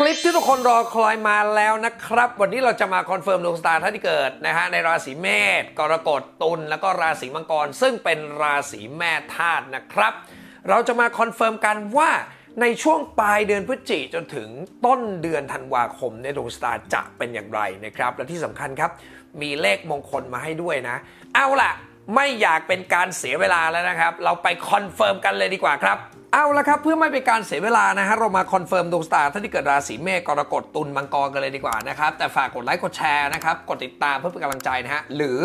คลิปที่ทุกคนรอคอยมาแล้วนะครับ วันนี้เราจะมาคอนเฟิร์มดวงสตาร์ท่านที่เกิดนะฮะในราศีเมษกรกฎตุลแล้วก็ราศีมังกร ซึ่งเป็นราศีแม่ธาตุนะครับ เราจะมาคอนเฟิร์มกันว่าในช่วงปลายเดือนพฤศจิกจนถึงต้นเดือนธันวาคมในดวงสตาร์จะเป็นอย่างไรนะครับ และที่สำคัญครับ มีเลขมงคลมาให้ด้วยนะ เอาล่ะ ไม่อยากเป็นการเสียเวลาแล้วนะครับ เราไปคอนเฟิร์มกันเลยดีกว่าครับ เอาละครับ เพื่อไม่เป็นการเสียเวลานะฮะเรามาคอนเฟิร์มดวงสตาร์ท่านที่เกิดราศีเมษกรกฎตุลมังกรกันเลยดีกว่านะครับ แต่ฝากกดไลค์กดแชร์นะครับกดติดตามเพื่อเป็นกำลังใจนะฮะหรือ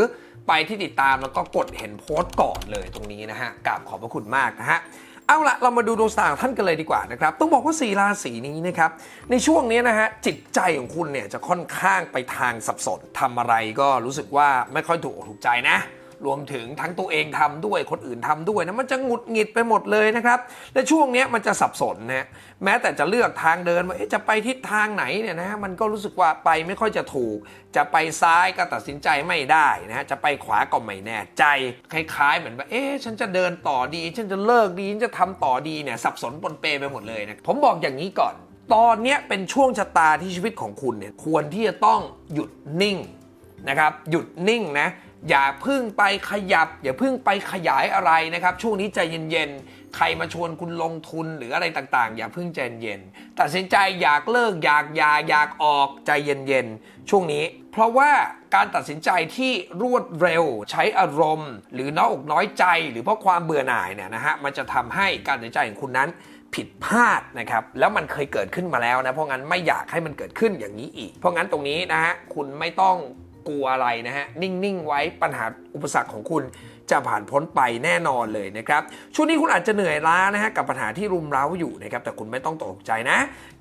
ไปที่ติดตามแล้วก็กดเห็นโพสต์ก่อนเลยตรงนี้นะฮะกราบขอบพระคุณมากนะฮะเอาละเรามาดูดวงสตาร์ท่านกันเลยดีกว่านะครับ ต้องบอกว่าสี่ราศีนี้นะครับ ในช่วงนี้นะฮะจิตใจของคุณเนี่ยจะค่อนข้างไปทางสับสนทำอะไรก็รู้สึกว่าไม่ค่อยถูกอกถูกใจนะ รวมถึงทั้งตัวเองทำด้วยคนอื่นทำด้วยนะมันจะหงุดหงิดไปหมดเลยนะครับและช่วงนี้มันจะสับสนนะฮะแม้แต่จะเลือกทางเดินว่าจะไปทิศทางไหนเนี่ยนะมันก็รู้สึกว่าไปไม่ค่อยจะถูก จะไปซ้ายก็ตัดสินใจไม่ได้นะจะไปขวาก็ไม่แน่ใจ คล้ายๆ เหมือนว่าเอ๊ะฉันจะเดินต่อดี ฉันจะเลิกดีฉันจะทำต่อดีเนี่ยสับสนปนเปไปหมดเลยนะผมบอกอย่างนี้ก่อน ตอนนี้เป็นช่วงชะตาที่ชีวิตของคุณเนี่ยควรที่จะต้องหยุดนิ่งนะครับหยุดนิ่งนะ อย่าพึ่งไปขยับ อย่าพึ่งไปขยายอะไรนะครับ ช่วงนี้ใจเย็นๆ ใครมาชวนคุณลงทุนหรืออะไรต่างๆ อย่าพึ่งใจเย็นตัดสินใจอยากเลิกอยากยาอยากออกใจเย็นๆ ช่วงนี้ เพราะว่าการตัดสินใจที่รวดเร็ว ใช้อารมณ์ หรือน้อยอกน้อยใจ หรือเพราะความเบื่อหน่ายเนี่ยนะฮะมันจะทำให้การตัดสินใจของคุณนั้นผิดพลาดนะครับแล้วมันเคยเกิดขึ้นมาแล้วนะเพราะงั้นไม่อยากให้มันเกิดขึ้นอย่างนี้อีก เพราะงั้นตรงนี้นะฮะคุณไม่ต้อง กลัวอะไรนะฮะ นิ่ง ๆ ไว้ปัญหาอุปสรรคของคุณจะผ่านพ้นไปแน่นอนเลยนะครับ ช่วงนี้คุณอาจจะเหนื่อยล้านะฮะกับปัญหาที่รุมเร้าอยู่นะครับ แต่คุณไม่ต้องตกใจนะ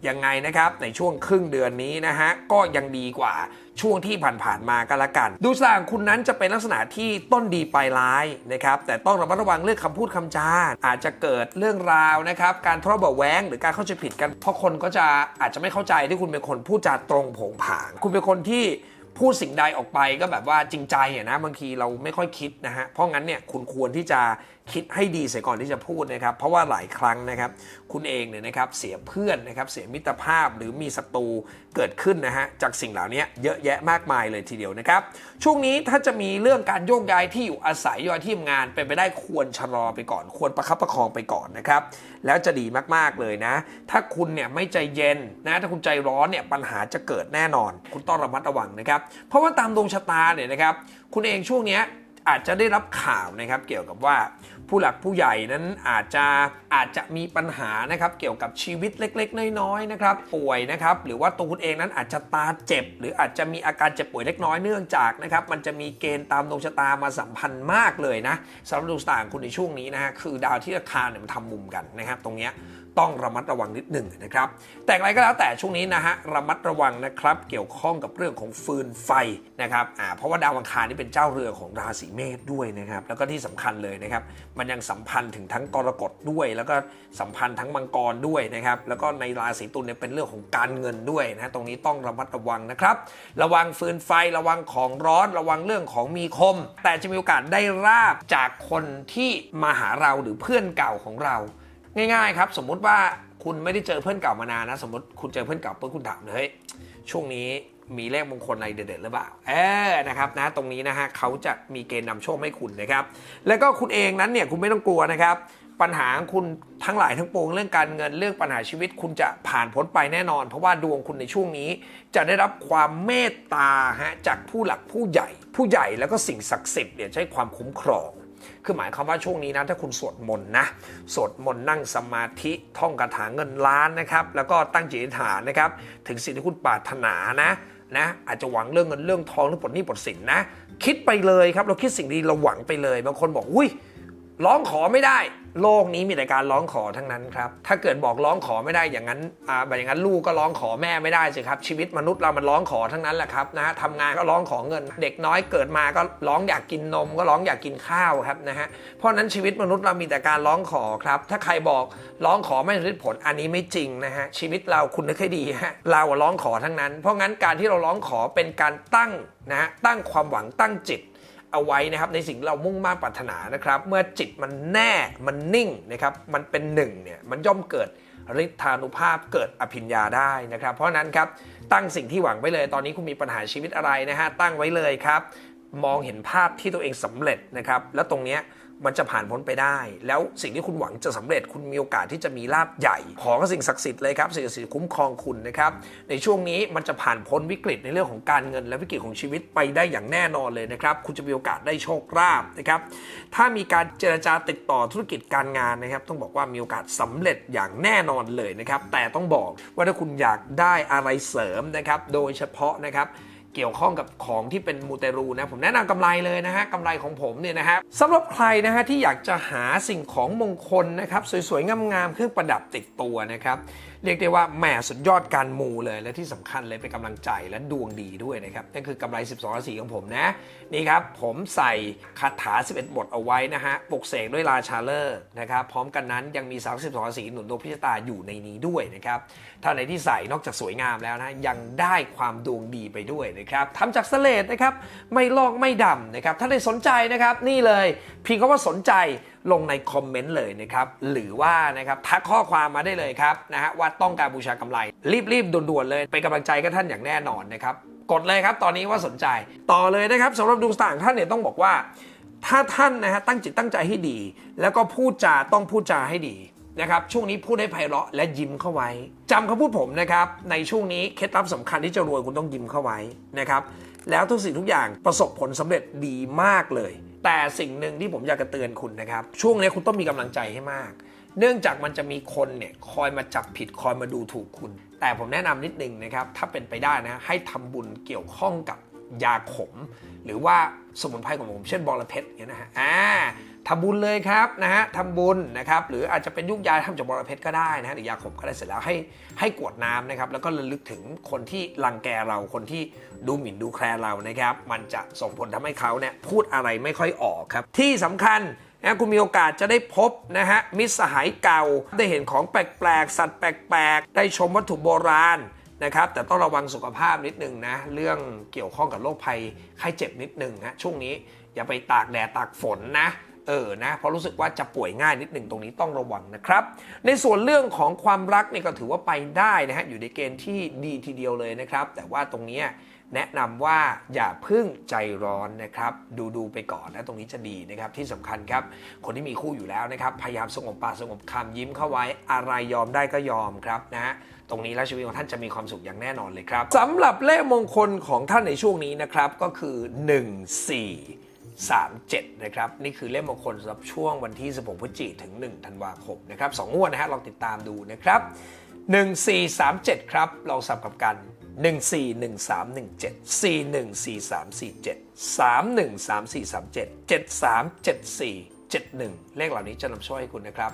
ยังไงนะครับในช่วงครึ่งเดือนนี้นะฮะก็ยังดีกว่าช่วงที่ผ่านๆมาก็แล้วกัน ดูสางคุณนั้นจะเป็นลักษณะที่ต้นดีปลายร้ายนะครับ แต่ต้องระมัดระวังเรื่องคำพูดคำจาอาจจะเกิดเรื่องราวนะครับ การทะเลาะเบาะแว้งหรือการเข้าใจผิดกัน เพราะคนก็จะอาจจะไม่เข้าใจที่คุณเป็นคนพูดจาตรงผงผาง คุณเป็นคนที่ พูดสิ่งใดออกไปก็แบบว่าจริงใจนะบางทีเราไม่ค่อยคิดนะฮะเพราะงั้นเนี่ยคุณควรที่จะคิดให้ดีเสียก่อนที่จะพูดนะครับ เพราะว่าหลายครั้งนะครับ คุณเองเนี่ยนะครับเสียเพื่อนนะครับเสียมิตรภาพหรือมีศัตรูเกิดขึ้นนะฮะจากสิ่งเหล่านี้เยอะแยะมากมายเลยทีเดียวนะครับ ช่วงนี้ถ้าจะมีเรื่องการโยกย้ายที่อยู่อาศัยย้ายที่ทำงานเป็นไปได้ควรชะลอไปก่อน ควรประคับประคองไปก่อนนะครับแล้วจะดีมากๆเลยนะ ถ้าคุณเนี่ยไม่ใจเย็นนะถ้าคุณใจร้อนเนี่ยปัญหาจะเกิดแน่นอน คุณต้องระมัดระวังนะครับเพราะว่าตามดวงชะตาเนี่ยนะครับ คุณเองช่วงนี้อาจจะได้รับข่าวนะครับเกี่ยวกับว่าผู้หลักผู้ใหญ่นั้นอาจจะอาจจะมีปัญหานะครับเกี่ยวกับชีวิตเล็ก ๆ น้อยๆนะครับป่วยนะครับหรือว่าตัวคุณเองนั้นอาจจะตาเจ็บ หรืออาจจะมีอาการเจ็บป่วยเล็กน้อยเนื่องจากนะครับมันจะมีเกณฑ์ตามดวงชะตามาสัมพันธ์มากเลยนะสำหรับดวงชะตาของคุณในช่วงนี้นะฮะคือดาวที่ราคาเนี่ยมันทำมุมกันนะครับตรงเนี้ย ต้องระมัดระวังนิดหนึ่งนะครับ แต่อย่างไรก็แล้วแต่ช่วงนี้นะฮะระมัดระวังนะครับ เกี่ยวข้องกับเรื่องของฟืนไฟนะครับอ่าเพราะว่าดาวอังคารนี่เป็นเจ้าเรือของราศีเมษด้วยนะครับ แล้วก็ที่สำคัญเลยนะครับ มันยังสัมพันธ์ถึงทั้งกรกฎด้วย แล้วก็สัมพันธ์ทั้งมังกรด้วยนะครับ แล้วก็ในราศีตุลเนี่ยเป็นเรื่องของการเงินด้วยนะตรงนี้ต้องระมัดระวังนะครับ ระวังฟืนไฟระวังของร้อน ระวังเรื่องของมีคม แต่จะมีโอกาสได้ราบจากคนที่มาหาเราหรือเพื่อนเก่าของเรา ง่ายๆครับ สมมุติว่าคุณไม่ได้เจอเพื่อนเก่ามานานนะ สมมติคุณเจอเพื่อนเก่าปุ๊บคุณถามเลยช่วงนี้มีเลขมงคลอะไรเด็ดๆหรือเปล่า เออ นะครับนะ ตรงนี้นะฮะเขาจะมีเกณฑ์นำโชคให้คุณนะครับ แล้วก็คุณเองนั้นเนี่ยคุณไม่ต้องกลัวนะครับ ปัญหาคุณทั้งหลายทั้งปวงเรื่องการเงินเรื่องปัญหาชีวิตคุณจะผ่านพ้นไปแน่นอน เพราะว่าดวงคุณในช่วงนี้ จะได้รับความเมตตาฮะจากผู้หลักผู้ใหญ่ ผู้ใหญ่แล้วก็สิ่งศักดิ์สิทธิ์เนี่ยใช้ความคุ้มครอง คือหมายความว่าช่วงนี้นะถ้าคุณสวดมนต์นะสวดมนต์นั่งสมาธิท่องคาถาเงินล้านนะครับ แล้วก็ตั้งจิตอธิษฐานนะครับ ถึงสิ่งที่คุณปรารถนานะนะอาจจะหวังเรื่องเงินเรื่องทองหรือปลดหนี้ปลดสินนะ คิดไปเลยครับเราคิดสิ่งดีเราหวังไปเลย บางคนบอกอุ้ยร้องขอไม่ได้ โลกนี้มีแต่การร้องขอทั้งนั้นครับ ถ้าเกิดบอกร้องขอไม่ได้อย่างนั้นอ่าแบบอย่างนั้นลูกก็ร้องขอแม่ไม่ได้สิครับ ชีวิตมนุษย์เรามันร้องขอทั้งนั้นแหละครับนะฮะทำงานก็ร้องขอเงิน เด็กน้อยเกิดมาก็ร้องอยากกินนม ก็ร้องอยากกินข้าวครับนะฮะ เพราะนั้นชีวิตมนุษย์เรามีแต่การร้องขอครับ ถ้าใครบอกร้องขอไม่สำเร็จผลอันนี้ไม่จริงนะฮะ ชีวิตเราคุณนึกให้ดีฮะ เราอะร้องขอทั้งนั้น เพราะงั้นการที่เราร้องขอเป็นการตั้งนะฮะตั้งความหวังตั้งจิต เอาไว้นะครับในสิ่งเรามุ่งมั่นปรารถนานะครับ เมื่อจิตมันแน่มันนิ่งนะครับมันเป็นหนึ่งเนี่ยมันย่อมเกิดฤทธานุภาพเกิดอภิญญาได้นะครับ เพราะฉะนั้นครับตั้งสิ่งที่หวังไว้เลย ตอนนี้คุณมีปัญหาชีวิตอะไรนะฮะตั้งไว้เลยครับ มองเห็นภาพที่ตัวเองสำเร็จนะครับ แล้วตรงเนี้ยมันจะผ่านพ้นไปได้ แล้วสิ่งที่คุณหวังจะสำเร็จคุณมีโอกาสที่จะมีลาบใหญ่ ขอสิ่งศักดิ์สิทธิ์เลยครับสิ่งศักดิ์สิทธิ์คุ้มครองคุณนะครับ ในช่วงนี้มันจะผ่านพ้นวิกฤตในเรื่องของการเงิน และวิกฤตของชีวิตไปได้อย่างแน่นอนเลยนะครับ คุณจะมีโอกาสได้โชคลาภนะครับ ถ้ามีการเจรจาติดต่อธุรกิจการงานนะครับ ต้องบอกว่ามีโอกาสสำเร็จอย่างแน่นอนเลยนะครับ แต่ต้องบอกว่าถ้าคุณอยากได้อะไรเสริมนะครับ โดยเฉพาะนะครับ เกี่ยวข้องกับของที่เป็นมูเตรูนะผมแนะนำกำไรเลยนะฮะกำไรของผมเนี่ยนะฮะสำหรับใครนะฮะที่อยากจะหาสิ่งของมงคลนะครับสวยๆงามๆเครื่องประดับติดตัวนะครับ เรียกได้ว่าแหมสุดยอดการมูเลยและที่สำคัญเลยเป็นกำลังใจและดวงดีด้วยนะครับนั่นคือกำไร 12ราศีของผมนะนี่ครับผมใส่คาถา 11 บทเอาไว้นะฮะปลุกเสกด้วยราชาเลอร์นะครับพร้อมกันนั้นยังมี 32ราศีหนุนดวงพิจตาอยู่ในนี้ด้วยนะครับถ้าในที่ใส่นอกจากสวยงามแล้วนะยังได้ความดวงดีไปด้วยนะครับทำจากสเลดนะครับไม่ลอกไม่ดำนะครับถ้าได้สนใจนะครับนี่เลยเพียงคำว่าสนใจ ลงในคอมเมนต์เลยนะครับ หรือว่านะครับทักข้อความมาได้เลยครับนะฮะว่าต้องการบูชากำไร รีบๆด่วนๆเลยเป็นกำลังใจกับท่านอย่างแน่นอนนะครับ กดเลยครับตอนนี้ว่าสนใจต่อเลยนะครับสำหรับดวงสตางท่านเนี่ยต้องบอกว่า ถ้าท่านนะฮะตั้งจิตตั้งใจให้ดี แล้วก็พูดจาต้องพูดจาให้ดีนะครับช่วงนี้พูดให้ไพเราะและยิ้มเข้าไว้จำคำพูดผมนะครับ ในช่วงนี้เคล็ดลับสำคัญที่จะรวยคุณต้องยิ้มเข้าไว้นะครับ แล้วทุกสิ่งทุกอย่างประสบผลสำเร็จดีมากเลย แต่สิ่งหนึ่งที่ผมอยากจะเตือนคุณนะครับ ช่วงนี้คุณต้องมีกำลังใจให้มาก เนื่องจากมันจะมีคนเนี่ยคอยมาจับผิดคอยมาดูถูกคุณ แต่ผมแนะนำนิดนึงนะครับ ถ้าเป็นไปได้นะให้ทำบุญเกี่ยวข้องกับยาขม หรือว่าสมุนไพรของผมเช่นบอระเพ็ดเนี่ยนะฮะอ่า ทำบุญเลยครับนะฮะทำบุญนะครับหรืออาจจะเป็นยุกยาทำจากบอระเพ็ดก็ได้นะฮะหรือยาขมก็ได้เสร็จแล้วให้ให้กวดน้ำนะครับแล้วก็ระลึกถึงคนที่รังแกเราคนที่ดูหมิ่นดูแคลนเรานะครับ มันจะส่งผลทำให้เขาเนี่ยพูดอะไรไม่ค่อยออกครับ ที่สำคัญนะคุณมีโอกาสจะได้พบนะฮะมิตรสหายเก่าได้เห็นของแปลกๆ สัตว์แปลกๆ ได้ชมวัตถุโบราณนะครับแต่ต้องระวังสุขภาพนิดนึงนะ เรื่องเกี่ยวข้องกับโรคภัยไข้เจ็บนิดนึงฮะช่วงนี้อย่าไปตากแดดตากฝนนะ เออนะเพราะรู้สึกว่าจะป่วยง่ายนิดหนึ่งตรงนี้ต้องระวังนะครับ ในส่วนเรื่องของความรักเนี่ยก็ถือว่าไปได้นะฮะอยู่ในเกณฑ์ที่ดีทีเดียวเลยนะครับ แต่ว่าตรงนี้แนะนำว่าอย่าพึ่งใจร้อนนะครับ ดูดูไปก่อนนะตรงนี้จะดีนะครับที่สำคัญครับ คนที่มีคู่อยู่แล้วนะครับ พยายามสงบปากสงบคำยิ้มเข้าไว้อะไรยอมได้ก็ยอมครับนะฮะตรงนี้แล้วชีวิตของท่านจะมีความสุขอย่างแน่นอนเลยครับสำหรับเลขมงคลของท่านในช่วงนี้นะครับก็คือ 1 4 37 นะครับ นี่คือเล่มมงคลสำหรับช่วงวันที่ 16พฤศจิกถึง 1 ธันวาคมนะครับสองงวดนะฮะลองติดตามดูนะครับ 1437 ครับลองสับกับกัน 141317 414347 313437 737471 เลขเหล่านี้จะนำช่วยให้คุณนะครับ